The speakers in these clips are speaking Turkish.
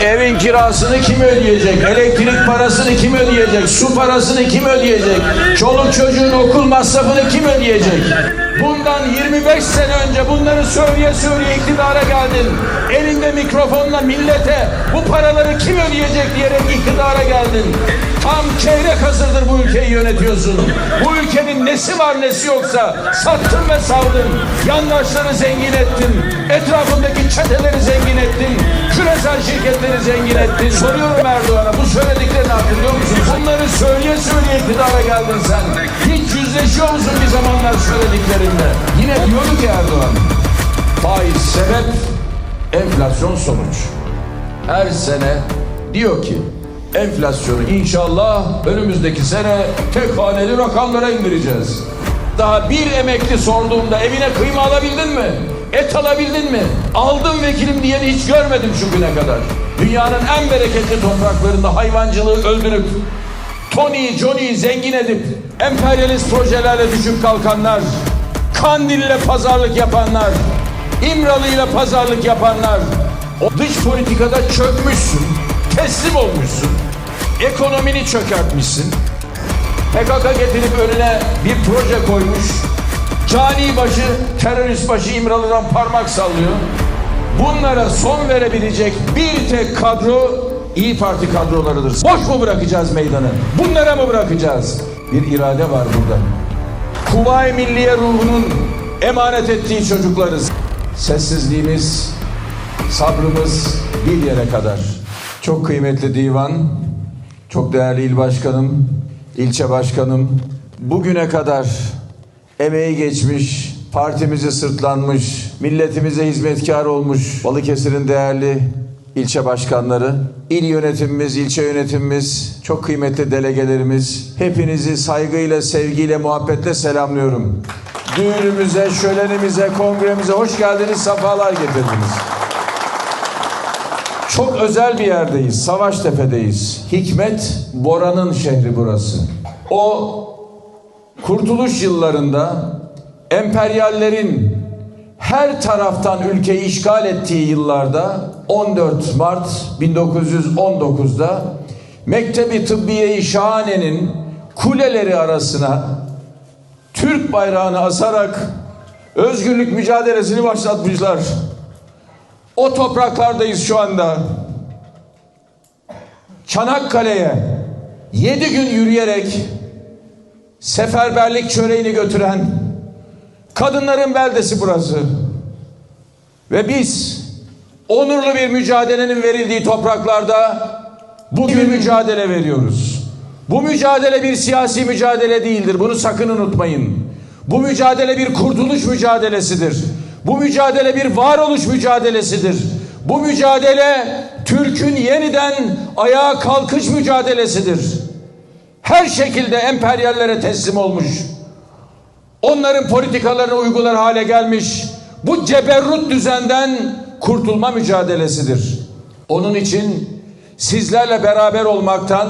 Evin kirasını kim ödeyecek? Elektrik parasını kim ödeyecek? Su parasını kim ödeyecek? Çoluk çocuğun okul masrafını kim ödeyecek? Bundan 25 sene önce bunları söyleye söyleye iktidara geldin. Elinde mikrofonla millete bu paraları kim ödeyecek diyerek iktidara geldin. Tam çeyrek asırdır bu ülkeyi yönetiyorsun. Bu ülkenin nesi var nesi yoksa sattın ve savdın. Yandaşları zengin ettin. Etrafındaki çeteleri zengin ettin. Küresel şirketleri zengin ettin. Soruyorum Erdoğan'a bu söylediklerini hatırlıyor musun? Bunları söyleye söyleye iktidara geldin sen. Hiç yüzleşiyor musun bir zamanlar söylediklerinde? Yine diyordu ki Erdoğan. Faiz sebep, enflasyon sonuç. Her sene diyor ki enflasyonu inşallah önümüzdeki sene tek haneli rakamlara indireceğiz. Daha bir emekli sorduğumda evine kıyma alabildin mi? Et alabildin mi? Aldım vekilim diyeni hiç görmedim şu güne kadar. Dünyanın en bereketli topraklarında hayvancılığı öldürüp Tony, Johnny'yi zengin edip emperyalist projelerle düşüp kalkanlar, Kandil'le pazarlık yapanlar, İmralı'yla pazarlık yapanlar, o dış politikada çökmüşsün, teslim olmuşsun, ekonomini çökertmişsin, PKK getirip önüne bir proje koymuş, cani başı, terörist başı İmralı'dan parmak sallıyor. Bunlara son verebilecek bir tek kadro İyi Parti kadrolarıdır. Boş mu bırakacağız meydanı? Bunlara mı bırakacağız? Bir irade var burada. Kuvayi Milliye ruhunun emanet ettiği çocuklarız. Sessizliğimiz, sabrımız bir yere kadar. Çok kıymetli divan, çok değerli il başkanım, ilçe başkanım, bugüne kadar emeği geçmiş, partimizi sırtlanmış, milletimize hizmetkar olmuş Balıkesir'in değerli ilçe başkanları, il yönetimimiz, ilçe yönetimimiz, çok kıymetli delegelerimiz, hepinizi saygıyla, sevgiyle, muhabbetle selamlıyorum. Düğünümüze, şölenimize, kongremize hoş geldiniz, sefalar getirdiniz. Çok özel bir yerdeyiz. Savaştepe'deyiz. Hikmet Bora'nın şehri burası. O kurtuluş yıllarında emperyallerin her taraftan ülkeyi işgal ettiği yıllarda 14 Mart 1919'da Mektebi Tıbbiye-i Şahane'nin kuleleri arasına Türk bayrağını asarak özgürlük mücadelesini başlatmışlar. O topraklardayız şu anda. Çanakkale'ye yedi gün yürüyerek seferberlik çöreğini götüren kadınların beldesi burası. Ve biz onurlu bir mücadelenin verildiği topraklarda bugün mücadele veriyoruz. Bu mücadele bir siyasi mücadele değildir. Bunu sakın unutmayın. Bu mücadele bir kurtuluş mücadelesidir. Bu mücadele bir varoluş mücadelesidir. Bu mücadele Türk'ün yeniden ayağa kalkış mücadelesidir. Her şekilde emperyallere teslim olmuş. Onların politikalarını uygular hale gelmiş. Bu ceberrut düzenden kurtulma mücadelesidir. Onun için sizlerle beraber olmaktan,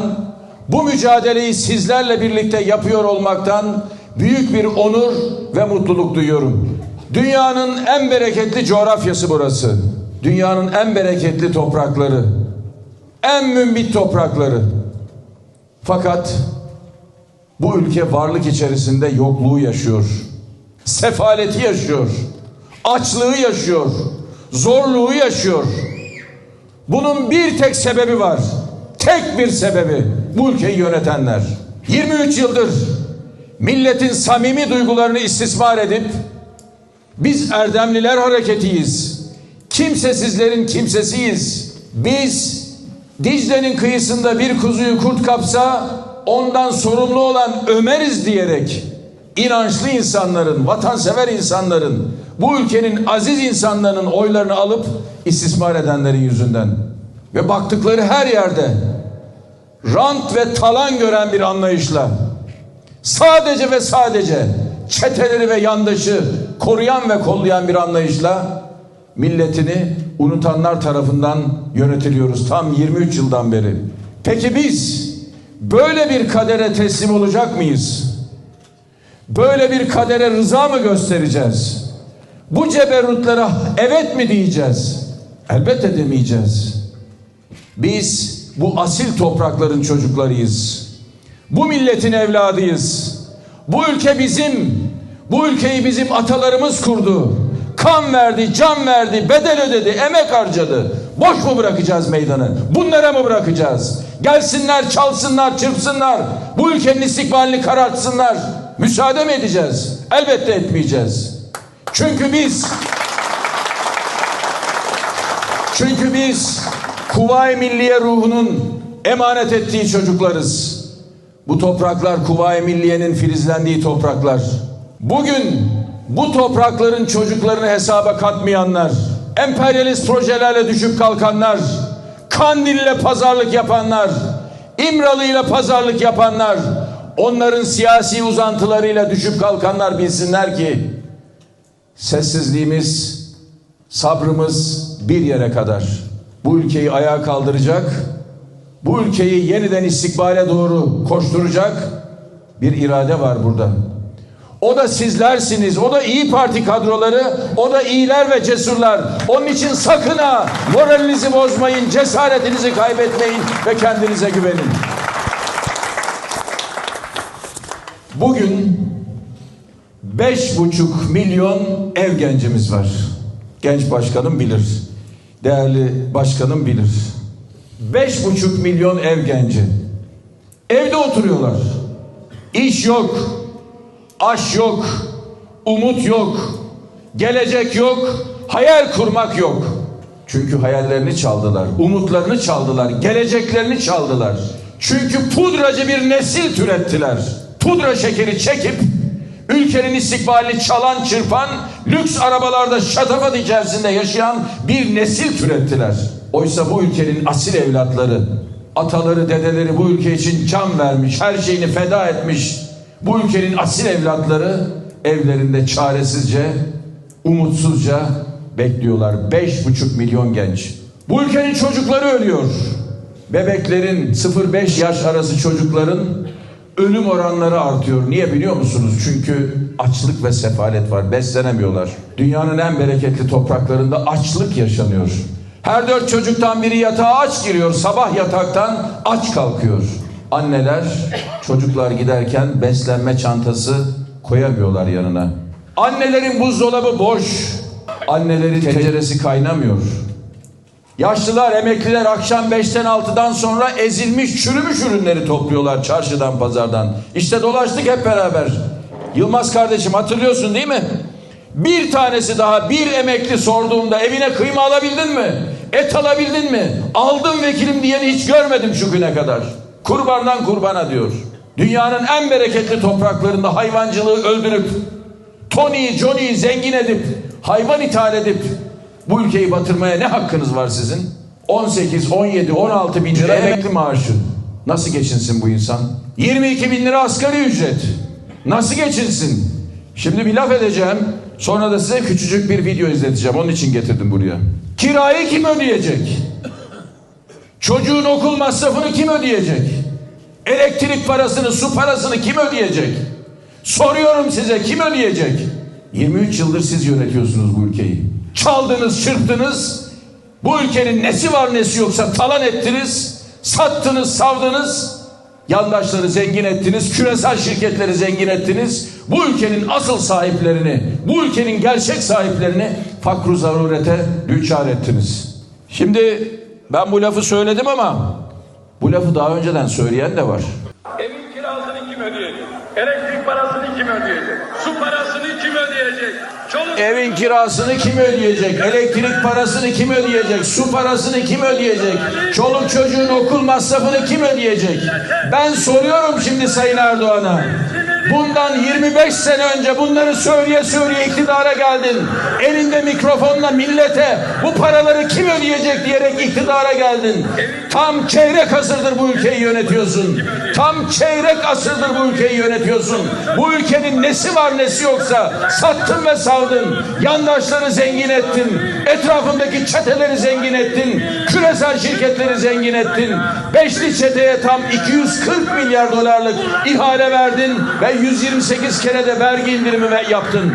bu mücadeleyi sizlerle birlikte yapıyor olmaktan büyük bir onur ve mutluluk duyuyorum. Dünyanın en bereketli coğrafyası burası. Dünyanın en bereketli toprakları. En mümbit toprakları. Fakat bu ülke varlık içerisinde yokluğu yaşıyor. Sefaleti yaşıyor. Açlığı yaşıyor. Zorluğu yaşıyor. Bunun bir tek sebebi var. Tek bir sebebi bu ülkeyi yönetenler. 23 yıldır milletin samimi duygularını istismar edip biz Erdemliler hareketiyiz. Kimsesizlerin kimsesiyiz. Biz Dicle'nin kıyısında bir kuzuyu kurt kapsa ondan sorumlu olan Ömer'iz diyerek inançlı insanların, vatansever insanların, bu ülkenin aziz insanların oylarını alıp istismar edenlerin yüzünden ve baktıkları her yerde rant ve talan gören bir anlayışla sadece ve sadece çeteleri ve yandaşı koruyan ve kollayan bir anlayışla milletini unutanlar tarafından yönetiliyoruz tam 23 yıldan beri. Peki biz böyle bir kadere teslim olacak mıyız? Böyle bir kadere rıza mı göstereceğiz? Bu ceberrutlara evet mi diyeceğiz? Elbette demeyeceğiz. Biz bu asil toprakların çocuklarıyız. Bu milletin evladıyız. Bu ülke bizim. Bu ülkeyi bizim atalarımız kurdu. Kan verdi, can verdi, bedel ödedi, emek harcadı. Boş mu bırakacağız meydanı? Bunlara mı bırakacağız? Gelsinler, çalsınlar, çırpsınlar. Bu ülkenin istikbalini karartsınlar. Müsaade mi edeceğiz? Elbette etmeyeceğiz. Çünkü biz çünkü biz Kuvayi Milliye ruhunun emanet ettiği çocuklarız. Bu topraklar Kuvayi Milliye'nin filizlendiği topraklar. Bugün bu toprakların çocuklarını hesaba katmayanlar, emperyalist projelerle düşüp kalkanlar, Kandil'le pazarlık yapanlar, İmralı'yla pazarlık yapanlar, onların siyasi uzantılarıyla düşüp kalkanlar bilsinler ki sessizliğimiz, sabrımız bir yere kadar. Bu ülkeyi ayağa kaldıracak, bu ülkeyi yeniden istikbale doğru koşturacak bir irade var burada. O da sizlersiniz, o da iyi Parti kadroları, o da iyiler ve cesurlar. Onun için sakın ha moralinizi bozmayın, cesaretinizi kaybetmeyin ve kendinize güvenin. Bugün beş buçuk milyon ev gencimiz var. Genç başkanım bilir. Değerli başkanım bilir. Beş buçuk milyon ev genci. Evde oturuyorlar. İş yok. Aş yok. Umut yok. Gelecek yok. Hayal kurmak yok. Çünkü hayallerini çaldılar. Umutlarını çaldılar. Geleceklerini çaldılar. Çünkü pudracı bir nesil türettiler. Pudra şekeri çekip ülkenin istikbalini çalan çırpan lüks arabalarda şatafat içerisinde yaşayan bir nesil türettiler. Oysa bu ülkenin asil evlatları, ataları, dedeleri bu ülke için can vermiş, her şeyini feda etmiş. Bu ülkenin asil evlatları evlerinde çaresizce, umutsuzca bekliyorlar. Beş buçuk milyon genç. Bu ülkenin çocukları ölüyor. Bebeklerin 0-5 yaş arası çocukların ölüm oranları artıyor. Niye biliyor musunuz? Çünkü açlık ve sefalet var. Beslenemiyorlar. Dünyanın en bereketli topraklarında açlık yaşanıyor. Her dört çocuktan biri yatağa aç giriyor. Sabah yataktan aç kalkıyor. Anneler çocuklar giderken beslenme çantası koyamıyorlar yanına. Annelerin buzdolabı boş. Annelerin tenceresi kaynamıyor. Yaşlılar, emekliler akşam 5'ten 6'dan sonra ezilmiş, çürümüş ürünleri topluyorlar çarşıdan, pazardan. İşte dolaştık hep beraber. Yılmaz kardeşim hatırlıyorsun değil mi? Bir tanesi daha bir emekli sorduğumda evine kıyma alabildin mi? Et alabildin mi? Aldım vekilim diyeni hiç görmedim şu güne kadar. Kurbandan kurbana diyor. Dünyanın en bereketli topraklarında hayvancılığı öldürüp Tony'yi, Johnny'yi zengin edip hayvan ithal edip bu ülkeyi batırmaya ne hakkınız var sizin? 18, 17, 16 bin lira emekli maaşı. Nasıl geçinsin bu insan? 22 bin lira asgari ücret. Nasıl geçinsin? Şimdi bir laf edeceğim. Sonra da size küçücük bir video izleteceğim. Onun için getirdim buraya. Kirayı kim ödeyecek? Çocuğun okul masrafını kim ödeyecek? Elektrik parasını, su parasını kim ödeyecek? Soruyorum size kim ödeyecek? 23 yıldır siz yönetiyorsunuz bu ülkeyi. Çaldınız, çırptınız. Bu ülkenin nesi var nesi yoksa talan ettiniz. Sattınız, savdınız. Yandaşları zengin ettiniz. Küresel şirketleri zengin ettiniz. Bu ülkenin asıl sahiplerini, bu ülkenin gerçek sahiplerini fakru zarurete düçar ettiniz. Şimdi ben bu lafı söyledim ama bu lafı daha önceden söyleyen de var. Evin kirasını kim ödeyecek? Elektrik parasını kim ödeyecek? Su parasını kim ödeyecek? Çoluk Evin kirasını kim ödeyecek? Elektrik parasını kim ödeyecek? Su parasını kim ödeyecek? Çoluk çocuğun okul masrafını kim ödeyecek? Ben soruyorum şimdi Sayın Erdoğan'a. Bundan 25 sene önce bunları söyleye söyleye iktidara geldin. Elinde mikrofonla millete bu paraları kim ödeyecek diyerek iktidara geldin. Tam çeyrek asırdır bu ülkeyi yönetiyorsun. Tam çeyrek asırdır bu ülkeyi yönetiyorsun. Bu ülkenin nesi var nesi yoksa sattın ve savdın. Yandaşları zengin ettin. Etrafındaki çeteleri zengin ettin. Küresel şirketleri zengin ettin. Beşli çeteye tam 240 milyar dolarlık ihale verdin ve 128 kere de vergi indirimi yaptın.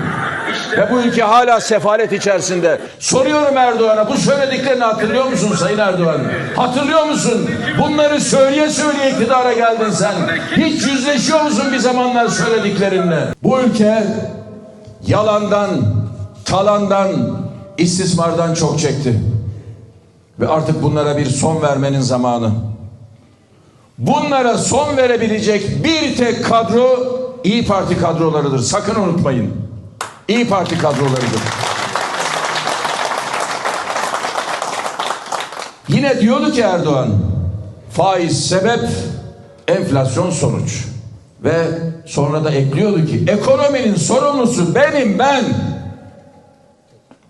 Ve bu ülke hala sefalet içerisinde. Soruyorum Erdoğan'a bu söylediklerini hatırlıyor musun Sayın Erdoğan? Hatırlıyor musun? Bunları söyleye söyleye iktidara geldin sen. Hiç yüzleşiyor musun bir zamanlar söylediklerinle? Bu ülke yalandan, talandan, istismardan çok çekti. Ve artık bunlara bir son vermenin zamanı. Bunlara son verebilecek bir tek kadro İyi Parti kadrolarıdır. Sakın unutmayın. İyi Parti kadrolarıdır. Yine diyordu ki Erdoğan, faiz sebep, enflasyon sonuç. Ve sonra da ekliyordu ki, ekonominin sorumlusu benim ben.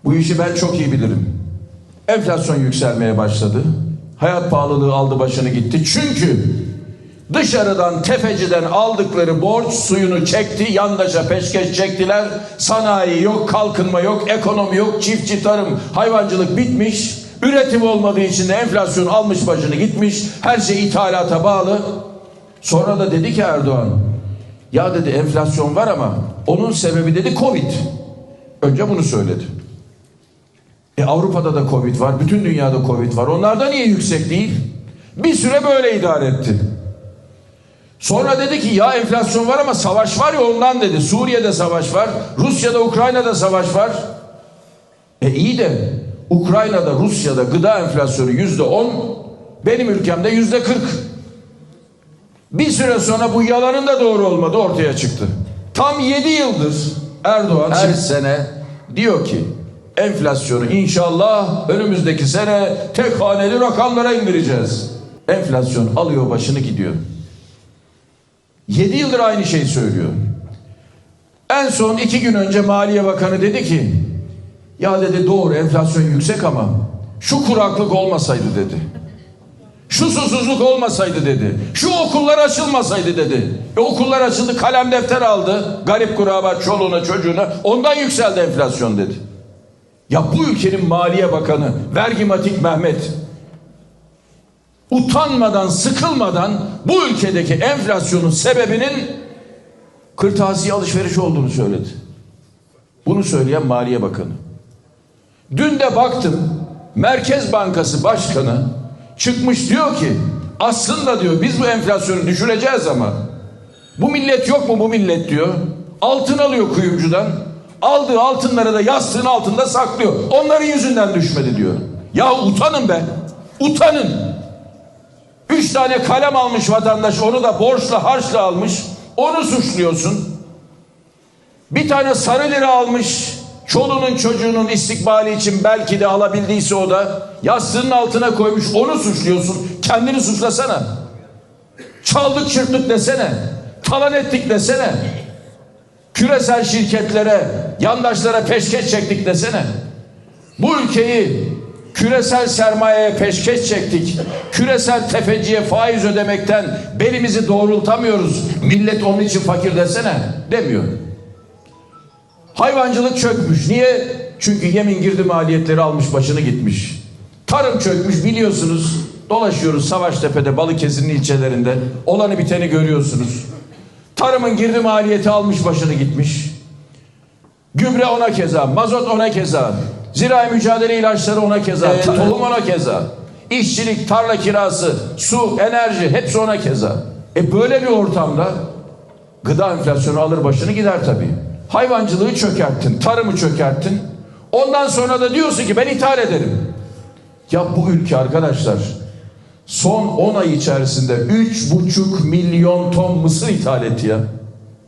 Bu işi ben çok iyi bilirim. Enflasyon yükselmeye başladı. Hayat pahalılığı aldı başını gitti. Çünkü dışarıdan tefeciden aldıkları borç suyunu çekti. Yandaşa peşkeş çektiler. Sanayi yok, kalkınma yok, ekonomi yok, çiftçi tarım, hayvancılık bitmiş. Üretim olmadığı için de enflasyon almış başını gitmiş. Her şey ithalata bağlı. Sonra da dedi ki Erdoğan, ya dedi enflasyon var ama onun sebebi dedi Covid. Önce bunu söyledi. E Avrupa'da da Covid var, bütün dünyada Covid var. Onlarda niye yüksek değil? Bir süre böyle idare etti. Sonra dedi ki ya enflasyon var ama savaş var ya ondan dedi. Suriye'de savaş var, Rusya'da, Ukrayna'da savaş var. E iyi de Ukrayna'da, Rusya'da gıda enflasyonu yüzde on, benim ülkemde yüzde kırk. Bir süre sonra bu yalanın da doğru olmadı ortaya çıktı. Tam yedi yıldır Erdoğan her sene diyor ki enflasyonu inşallah önümüzdeki sene tek haneli rakamlara indireceğiz. Enflasyon alıyor başını gidiyor. Yedi yıldır aynı şeyi söylüyor. En son iki gün önce Maliye Bakanı dedi ki ya dedi doğru enflasyon yüksek ama şu kuraklık olmasaydı dedi. Şu susuzluk olmasaydı dedi. Şu okullar açılmasaydı dedi. E okullar açıldı kalem defter aldı. Garip kuraba çoluğuna çocuğuna ondan yükseldi enflasyon dedi. Ya bu ülkenin Maliye Bakanı Vergimatik Mehmet utanmadan sıkılmadan bu ülkedeki enflasyonun sebebinin kırtasiye alışveriş olduğunu söyledi. Bunu söyleyen Maliye Bakanı. Dün de baktım Merkez Bankası Başkanı çıkmış diyor ki aslında diyor biz bu enflasyonu düşüreceğiz ama bu millet yok mu bu millet diyor. Altın alıyor kuyumcudan. Aldığı altınları da yastığın altında saklıyor. Onların yüzünden düşmedi diyor. Ya utanın be. Utanın. Üç tane kalem almış vatandaş onu da borçla harçla almış. Onu suçluyorsun. Bir tane sarı lira almış. Çoluğunun çocuğunun istikbali için belki de alabildiyse o da yastığının altına koymuş onu suçluyorsun. Kendini suçlasana. Çaldık çırptık desene. Talan ettik desene. Küresel şirketlere, yandaşlara peşkeş çektik desene. Bu ülkeyi küresel sermayeye peşkeş çektik. Küresel tefeciye faiz ödemekten belimizi doğrultamıyoruz. Millet onun için fakir desene demiyor. Hayvancılık çökmüş. Niye? Çünkü yemin girdi maliyetleri almış başını gitmiş. Tarım çökmüş biliyorsunuz. Dolaşıyoruz Savaştepe'de, Balıkesir'in ilçelerinde. Olanı biteni görüyorsunuz. Tarımın girdi maliyeti almış başını gitmiş. Gübre ona keza, mazot ona keza, zirai mücadele ilaçları ona keza, tohum ona keza. İşçilik, tarla kirası, su, enerji hepsi ona keza. E böyle bir ortamda gıda enflasyonu alır başını gider tabii. Hayvancılığı çökerttin, tarımı çökerttin. Ondan sonra da diyorsun ki ben ithal ederim. Ya bu ülke arkadaşlar son 10 ay içerisinde 3,5 milyon ton mısır ithal etti ya.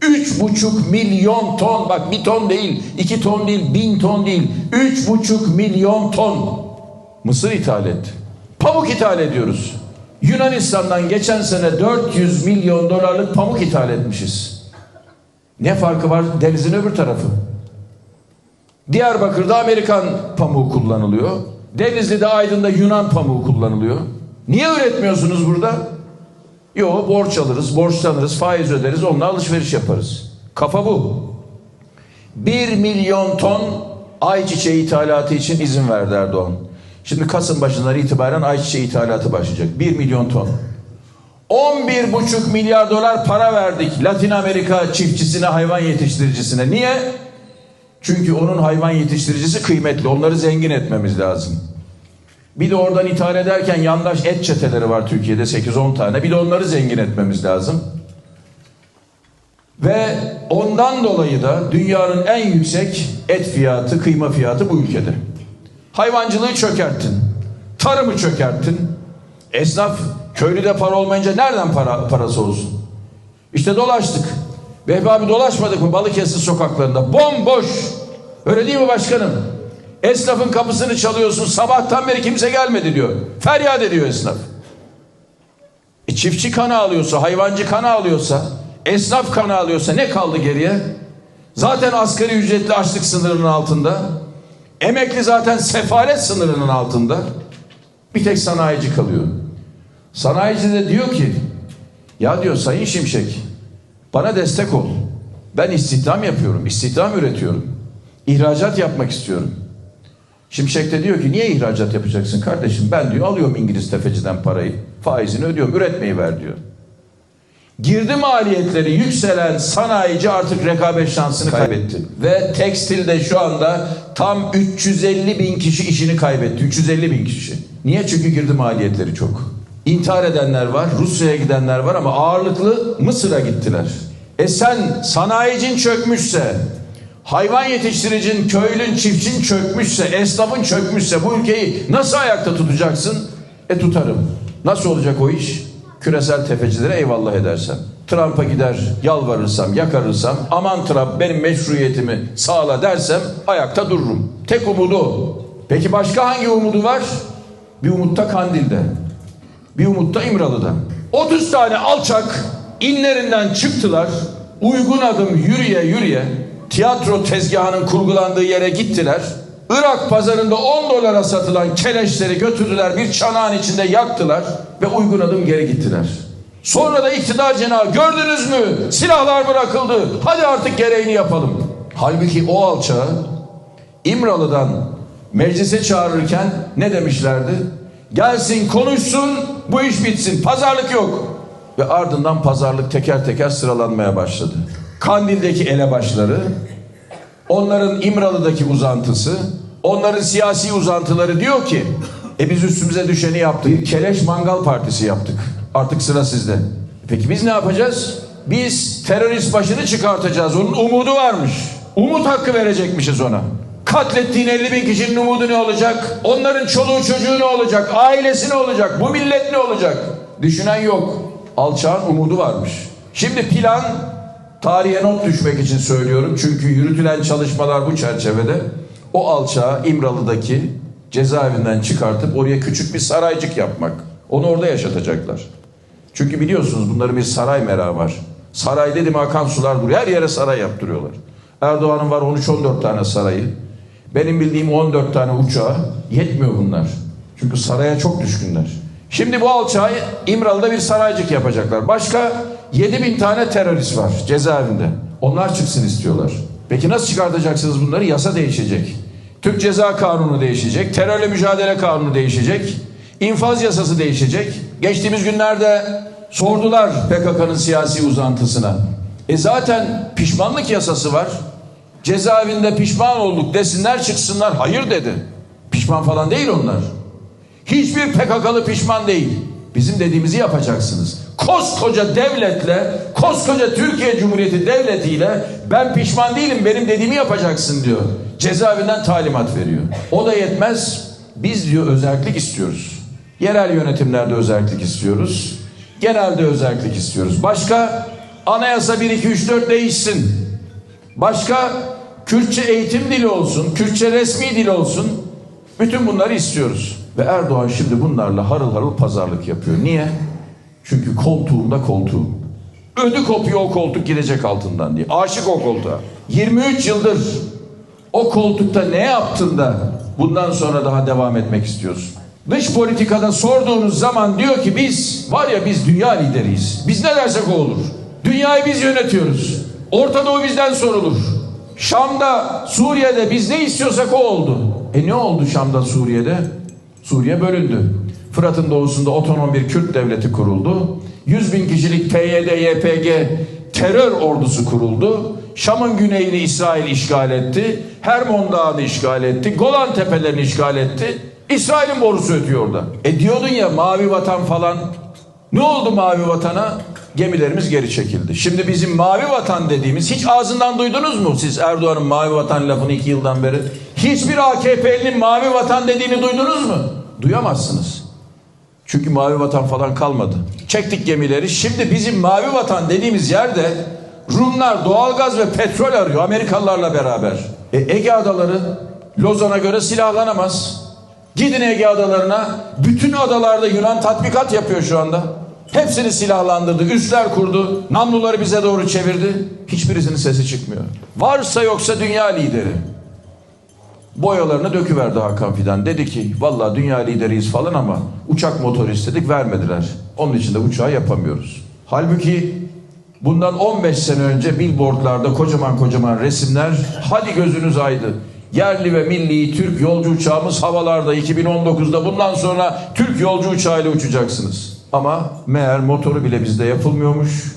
3,5 milyon ton bak bir ton değil, iki ton değil, bin ton değil. 3,5 milyon ton mısır ithal etti. Pamuk ithal ediyoruz. Yunanistan'dan geçen sene 400 milyon dolarlık pamuk ithal etmişiz. Ne farkı var denizin öbür tarafı? Diyarbakır'da Amerikan pamuğu kullanılıyor. Denizli'de Aydın'da Yunan pamuğu kullanılıyor. Niye üretmiyorsunuz burada? Yo borç alırız, borçlanırız, faiz öderiz, onunla alışveriş yaparız. Kafa bu. 1 milyon ton ayçiçeği ithalatı için izin verdi Erdoğan. Şimdi Kasım başından itibaren ayçiçeği ithalatı başlayacak. 1 milyon ton. 11,5 milyar dolar para verdik Latin Amerika çiftçisine, hayvan yetiştiricisine. Niye? Çünkü onun hayvan yetiştiricisi kıymetli. Onları zengin etmemiz lazım. Bir de oradan ithal ederken yandaş et çeteleri var Türkiye'de 8-10 tane. Bir de onları zengin etmemiz lazım. Ve ondan dolayı da dünyanın en yüksek et fiyatı, kıyma fiyatı bu ülkede. Hayvancılığı çökerttin. Tarımı çökerttin. Esnaf köylüde para olmayınca nereden para, parası olsun? İşte dolaştık. Vehbi abi dolaşmadık mı Balıkesir sokaklarında? Bomboş. Öyle değil mi başkanım? Esnafın kapısını çalıyorsun. Sabahtan beri kimse gelmedi diyor. Feryat ediyor esnaf. E çiftçi kanı alıyorsa, hayvancı kanı alıyorsa, esnaf kanı alıyorsa ne kaldı geriye? Zaten asgari ücretli açlık sınırının altında. Emekli zaten sefalet sınırının altında. Bir tek sanayici kalıyor. Sanayici de diyor ki, ya diyor Sayın Şimşek, bana destek ol. Ben istihdam yapıyorum, istihdam üretiyorum. İhracat yapmak istiyorum. Şimşek de diyor ki niye ihracat yapacaksın kardeşim? Ben diyor alıyorum İngiliz tefeciden parayı. Faizini ödüyorum. Üretmeyi ver diyor. Girdi maliyetleri yükselen sanayici artık rekabet şansını kaybetti. Ve tekstilde şu anda tam 350 bin kişi işini kaybetti. 350 bin kişi. Niye? Çünkü girdi maliyetleri çok. İntihar edenler var, Rusya'ya gidenler var ama ağırlıklı Mısır'a gittiler. E sen sanayicin çökmüşse, hayvan yetiştiricin, köylün, çiftçin çökmüşse, esnafın çökmüşse bu ülkeyi nasıl ayakta tutacaksın? E tutarım. Nasıl olacak o iş? Küresel tefecilere eyvallah edersem. Trump'a gider yalvarırsam, yakarırsam, aman Trump benim meşruiyetimi sağla dersem ayakta dururum. Tek umudu. Peki başka hangi umudu var? Bir umutta Kandil'de. Bir umutta İmralı'da. 30 tane alçak inlerinden çıktılar. Uygun adım yürüye yürüye tiyatro tezgahının kurgulandığı yere gittiler. Irak pazarında 10 dolara satılan keleşleri götürdüler bir çanağın içinde yaktılar ve uygun adım geri gittiler. Sonra da iktidar cenahı gördünüz mü silahlar bırakıldı hadi artık gereğini yapalım. Halbuki o alçağı İmralı'dan meclise çağırırken ne demişlerdi? Gelsin konuşsun bu iş bitsin pazarlık yok. Ve ardından pazarlık teker teker sıralanmaya başladı. Kandil'deki elebaşları, onların İmralı'daki uzantısı, onların siyasi uzantıları diyor ki e biz üstümüze düşeni yaptık. Bir keleş mangal partisi yaptık. Artık sıra sizde. Peki biz ne yapacağız? Biz terörist başını çıkartacağız. Onun umudu varmış. Umut hakkı verecekmişiz ona. Katlettiğin 50 bin kişinin umudu ne olacak? Onların çoluğu çocuğu ne olacak? Ailesi ne olacak? Bu millet ne olacak? Düşünen yok. Alçağın umudu varmış. Şimdi plan tarihe not düşmek için söylüyorum. Çünkü yürütülen çalışmalar bu çerçevede o alçağı İmralı'daki cezaevinden çıkartıp oraya küçük bir saraycık yapmak. Onu orada yaşatacaklar. Çünkü biliyorsunuz bunların bir saray merağı var. Saray dedim akan sular duruyor. Her yere saray yaptırıyorlar. Erdoğan'ın var 13-14 tane sarayı. Benim bildiğim 14 tane uçağı. Yetmiyor bunlar. Çünkü saraya çok düşkünler. Şimdi bu alçağı İmralı'da bir saraycık yapacaklar. Başka 7 bin tane terörist var cezaevinde. Onlar çıksın istiyorlar. Peki nasıl çıkartacaksınız bunları? Yasa değişecek. Türk Ceza Kanunu değişecek. Terörle mücadele kanunu değişecek. İnfaz yasası değişecek. Geçtiğimiz günlerde sordular PKK'nın siyasi uzantısına. E zaten pişmanlık yasası var. Cezaevinde pişman olduk desinler çıksınlar. Hayır dedi. Pişman falan değil onlar. Hiçbir PKK'lı pişman değil. Bizim dediğimizi yapacaksınız. Koskoca devletle, koskoca Türkiye Cumhuriyeti devletiyle ben pişman değilim benim dediğimi yapacaksın diyor. Cezaevinden talimat veriyor. O da yetmez. Biz diyor özellik istiyoruz. Yerel yönetimlerde özellik istiyoruz. Genelde özellik istiyoruz. Başka anayasa 1 2 3 4 değişsin. Başka Kürtçe eğitim dili olsun, Kürtçe resmi dil olsun. Bütün bunları istiyoruz. Ve Erdoğan şimdi bunlarla harıl harıl pazarlık yapıyor. Niye? Çünkü koltuğunda koltuğu. Ödü kopuyor o koltuk gidecek altından diye. Aşık o koltuğa. 23 yıldır o koltukta ne yaptın da bundan sonra daha devam etmek istiyorsun? Dış politikada sorduğunuz zaman diyor ki biz var ya biz dünya lideriyiz. Biz ne dersek o olur. Dünyayı biz yönetiyoruz. Orta Doğu bizden sorulur. Şam'da, Suriye'de biz ne istiyorsak o oldu. E ne oldu Şam'da, Suriye'de? Suriye bölündü. Fırat'ın doğusunda otonom bir Kürt devleti kuruldu. 100 bin kişilik PYD, YPG terör ordusu kuruldu. Şam'ın güneyini İsrail işgal etti. Hermon Dağı'nı işgal etti. Golan Tepelerini işgal etti. İsrail'in borusu ötüyor orada. E diyordun ya mavi vatan falan. Ne oldu mavi vatana? Gemilerimiz geri çekildi. Şimdi bizim mavi vatan dediğimiz hiç ağzından duydunuz mu siz Erdoğan'ın mavi vatan lafını iki yıldan beri? Hiçbir AKP'linin mavi vatan dediğini duydunuz mu? Duyamazsınız. Çünkü mavi vatan falan kalmadı. Çektik gemileri. Şimdi bizim mavi vatan dediğimiz yerde Rumlar doğalgaz ve petrol arıyor Amerikalılarla beraber. E, Ege adaları Lozan'a göre silahlanamaz. Gidin Ege adalarına. Bütün adalarda Yunan tatbikat yapıyor şu anda. Hepsini silahlandırdı, üsler kurdu, namluları bize doğru çevirdi. Hiçbirisinin sesi çıkmıyor. Varsa yoksa dünya lideri. Boyalarını döküverdi Hakan Fidan. Dedi ki vallahi dünya lideriyiz falan ama uçak motoru istedik vermediler. Onun için de uçağı yapamıyoruz. Halbuki bundan 15 sene önce billboardlarda kocaman kocaman resimler hadi gözünüz aydın. Yerli ve milli Türk yolcu uçağımız havalarda 2019'da bundan sonra Türk yolcu uçağıyla uçacaksınız. Ama meğer motoru bile bizde yapılmıyormuş.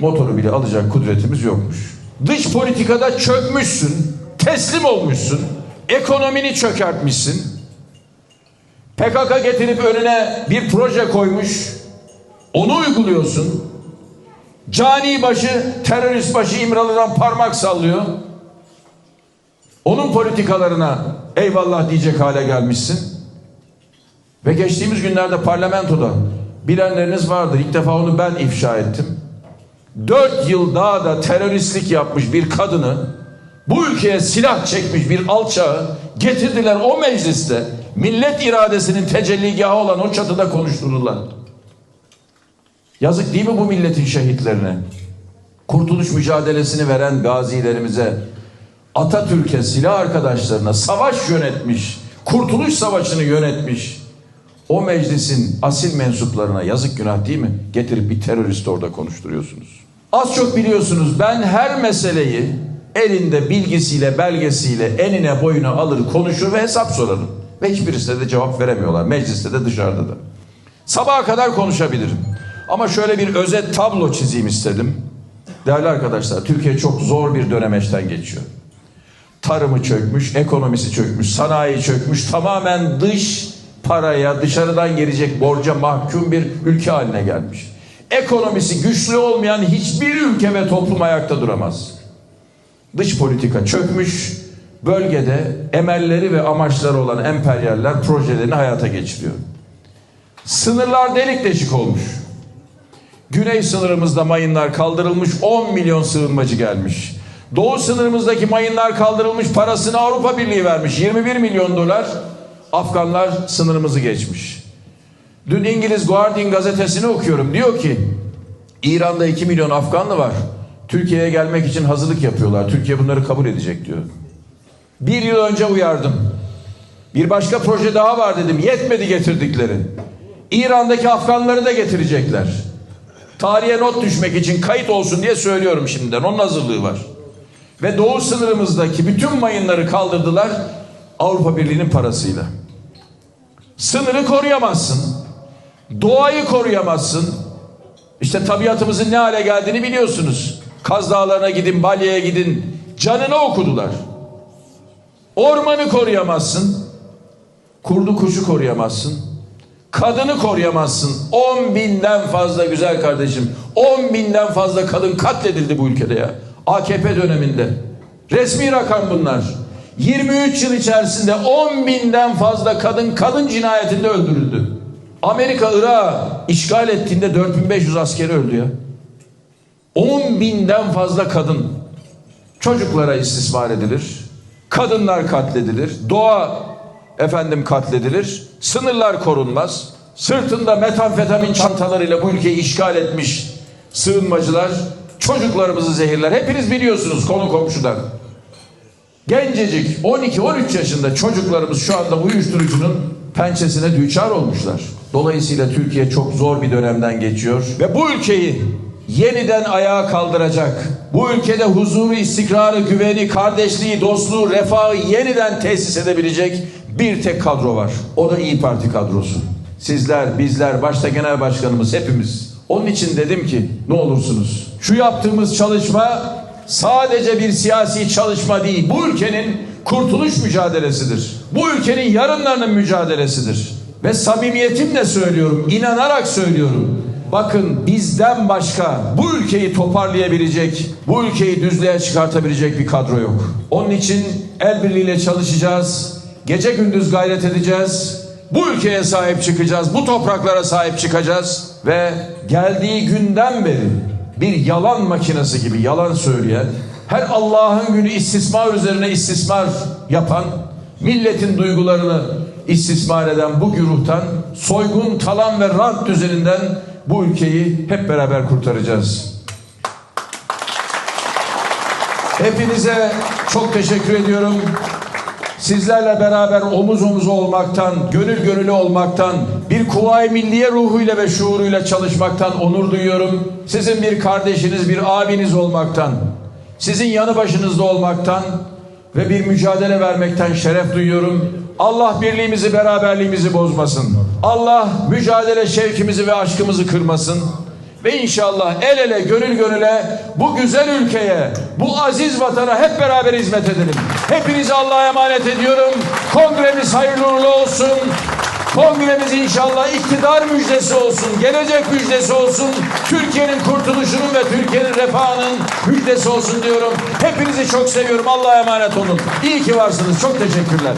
Motoru bile alacak kudretimiz yokmuş. Dış politikada çökmüşsün, teslim olmuşsun, ekonomini çökertmişsin. PKK getirip önüne bir proje koymuş, onu uyguluyorsun. Cani başı, terörist başı İmralı'dan parmak sallıyor. Onun politikalarına eyvallah diyecek hale gelmişsin. Ve geçtiğimiz günlerde parlamentoda bilenleriniz vardır. İlk defa onu ben ifşa ettim. Dört yıl daha da teröristlik yapmış bir kadını bu ülkeye silah çekmiş bir alçağı getirdiler o mecliste millet iradesinin tecelligahı olan o çatıda konuşturdular. Yazık değil mi bu milletin şehitlerine? Kurtuluş mücadelesini veren gazilerimize, Atatürk'e, silah arkadaşlarına savaş yönetmiş, kurtuluş savaşını yönetmiş. O meclisin asil mensuplarına yazık günah değil mi? Getirip bir terörist orada konuşturuyorsunuz. Az çok biliyorsunuz ben her meseleyi elinde bilgisiyle, belgesiyle enine boyuna alır, konuşur ve hesap sorarım. Ve hiçbirisine de cevap veremiyorlar. Mecliste de dışarıda da. Sabaha kadar konuşabilirim. Ama şöyle bir özet tablo çizeyim istedim. Değerli arkadaşlar, Türkiye çok zor bir dönemeçten geçiyor. Tarımı çökmüş, ekonomisi çökmüş, sanayi çökmüş, tamamen dış paraya, dışarıdan gelecek borca mahkum bir ülke haline gelmiş. Ekonomisi güçlü olmayan hiçbir ülke ve toplum ayakta duramaz. Dış politika çökmüş, bölgede emelleri ve amaçları olan emperyaller projelerini hayata geçiriyor. Sınırlar delik deşik olmuş. Güney sınırımızda mayınlar kaldırılmış 10 milyon sığınmacı gelmiş. Doğu sınırımızdaki mayınlar kaldırılmış parasını Avrupa Birliği vermiş 21 milyon dolar. Afganlar sınırımızı geçmiş. Dün İngiliz Guardian gazetesini okuyorum. Diyor ki İran'da 2 milyon Afganlı var. Türkiye'ye gelmek için hazırlık yapıyorlar. Türkiye bunları kabul edecek diyor. Bir yıl önce uyardım. Bir başka proje daha var dedim. Yetmedi getirdikleri. İran'daki Afganları da getirecekler. Tarihe not düşmek için kayıt olsun diye söylüyorum şimdiden. Onun hazırlığı var. Ve doğu sınırımızdaki bütün mayınları kaldırdılar Avrupa Birliği'nin parasıyla. Sınırı koruyamazsın. Doğayı koruyamazsın. İşte tabiatımızın ne hale geldiğini biliyorsunuz. Kaz Dağları'na gidin, Balya'ya gidin. Canını okudular. Ormanı koruyamazsın. Kurdu kuşu koruyamazsın. Kadını koruyamazsın. 10 binden fazla güzel kardeşim. 10 binden fazla kadın katledildi bu ülkede ya. AKP döneminde. Resmi rakam bunlar. 23 yıl içerisinde 10 binden fazla kadın kadın cinayetinde öldürüldü. Amerika Irak'ı işgal ettiğinde 4500 askeri öldü ya. 10 binden fazla kadın çocuklara istismar edilir. Kadınlar katledilir. Doğa efendim katledilir. Sınırlar korunmaz. Sırtında metamfetamin çantalarıyla bu ülkeyi işgal etmiş sığınmacılar çocuklarımızı zehirler. Hepiniz biliyorsunuz konu komşudan. Gencecik 12-13 yaşında çocuklarımız şu anda uyuşturucunun pençesine düçar olmuşlar. Dolayısıyla Türkiye çok zor bir dönemden geçiyor ve bu ülkeyi yeniden ayağa kaldıracak. Bu ülkede huzuru, istikrarı, güveni, kardeşliği, dostluğu, refahı yeniden tesis edebilecek bir tek kadro var. O da İyi Parti kadrosu. Sizler, bizler, başta genel başkanımız hepimiz Onun için dedim ki ne olursunuz şu yaptığımız çalışma sadece bir siyasi çalışma değil. Bu ülkenin kurtuluş mücadelesidir. Bu ülkenin yarınlarının mücadelesidir. Ve samimiyetimle söylüyorum, inanarak söylüyorum. Bakın bizden başka bu ülkeyi toparlayabilecek, bu ülkeyi düzlüğe çıkartabilecek bir kadro yok. Onun için el birliğiyle çalışacağız. Gece gündüz gayret edeceğiz. Bu ülkeye sahip çıkacağız. Bu topraklara sahip çıkacağız. Ve geldiği günden beri bir yalan makinesi gibi yalan söyleyen, her Allah'ın günü istismar üzerine istismar yapan, milletin duygularını istismar eden bu güruhtan soygun, talan ve rant üzerinden bu ülkeyi hep beraber kurtaracağız. Hepinize çok teşekkür ediyorum. Sizlerle beraber omuz omuza olmaktan, gönül gönüle olmaktan, bir kuvayi milliye ruhuyla ve şuuruyla çalışmaktan onur duyuyorum. Sizin bir kardeşiniz, bir abiniz olmaktan, sizin yanı başınızda olmaktan ve bir mücadele vermekten şeref duyuyorum. Allah birliğimizi, beraberliğimizi bozmasın. Allah mücadele şevkimizi ve aşkımızı kırmasın. Ve inşallah el ele gönül gönüle bu güzel ülkeye, bu aziz vatana hep beraber hizmet edelim. Hepinizi Allah'a emanet ediyorum. Kongremiz hayırlı uğurlu olsun. Kongremiz inşallah iktidar müjdesi olsun, gelecek müjdesi olsun. Türkiye'nin kurtuluşunun ve Türkiye'nin refahının müjdesi olsun diyorum. Hepinizi çok seviyorum. Allah'a emanet olun. İyi ki varsınız. Çok teşekkürler.